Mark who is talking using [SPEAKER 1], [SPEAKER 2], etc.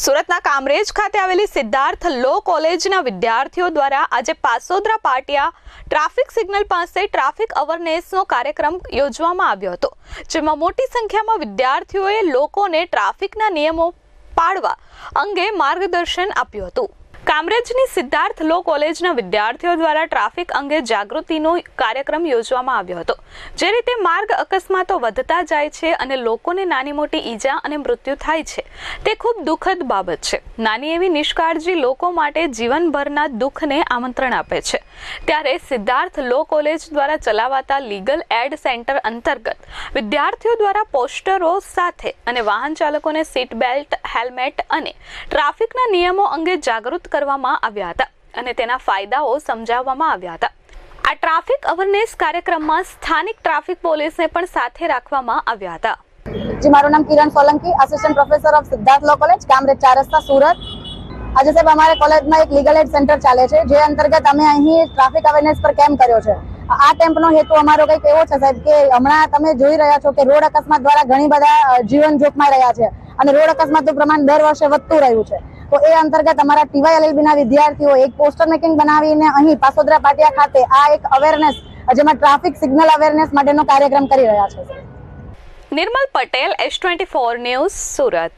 [SPEAKER 1] સુરતના કામરેજ ખાતે આવેલી સિદ્ધાર્થ લો કોલેજના વિદ્યાર્થીઓ દ્વારા આજે પાસોદરા પાટિયા ટ્રાફિક સિગ્નલ પાસે ટ્રાફિક અવેરનેસનો કાર્યક્રમ યોજવામાં આવ્યો હતો, જેમાં મોટી સંખ્યામાં વિદ્યાર્થીઓએ લોકોને ટ્રાફિકના નિયમો પાળવા અંગે માર્ગદર્શન આપ્યું હતું. કામરેજની સિદ્ધાર્થ લો કોલેજના વિદ્યાર્થીઓ દ્વારા ટ્રાફિક અંગે જાગૃતિનો કાર્યક્રમ યોજવામાં આવ્યો હતો. જે રીતે માર્ગ અકસ્માતો વધતા જાય છે અને લોકોને નાની મોટી ઈજા અને મૃત્યુ થાય છે, તે ખૂબ દુઃખદ બાબત છે. નાની એવી નિષ્કાળજી લોકો માટે જીવનભરના દુઃખને આમંત્રણ આપે છે. ત્યારે સિદ્ધાર્થ લો કોલેજ દ્વારા ચલાવાતા લીગલ એડ સેન્ટર અંતર્ગત વિદ્યાર્થીઓ દ્વારા પોસ્ટરો સાથે અને વાહન ચાલકોને સીટ બેલ્ટ, હેલ્મેટ અને ટ્રાફિકના નિયમો અંગે જાગૃત કરવામાં આવ્યા હતા અને તેના ફાયદાઓ સમજાવવામાં આવ્યા હતા. આ ટ્રાફિક અવેરનેસ કાર્યક્રમમાં સ્થાનિક ટ્રાફિક પોલીસને પણ સાથે રાખવામાં આવ્યા હતા.
[SPEAKER 2] જી, મારું નામ Kiran Solanki assistant professor of Siddharth law college Kamrej ચાર રસ્તા, સુરત. આજે સાહેબ, અમારે કોલેજમાં એક લીગલ એડ સેન્ટર ચાલે છે, જે અંતર્ગત અમે અહીં ટ્રાફિક અવેરનેસ પર કેમ્પ કર્યો છે. આ કેમ્પનો હેતુ અમારો કંઈક એવો છે સાહેબ, કે હમણાં તમે જોઈ રહ્યા છો કે રોડ અકસ્માત દ્વારા ઘણી બધા જીવન જોખમાઈ રહ્યા છે. અને રોડ અકસ્માતનું પ્રમાણ દર વર્ષે વધતું રહ્યું છે. તો એ અંતર્ગત અમારા ટીવાયએલએલબી ના વિદ્યાર્થીઓ એક પોસ્ટર મેકિંગ બનાવીને અહીં પાસોદરા પાટિયા ખાતે આ એક અવેરનેસ જેમાં ટ્રાફિક સિગ્નલ અવેરનેસ માટેનો કાર્યક્રમ કરી રહ્યા છે.
[SPEAKER 1] Nirmal Patel S twenty four news Surat.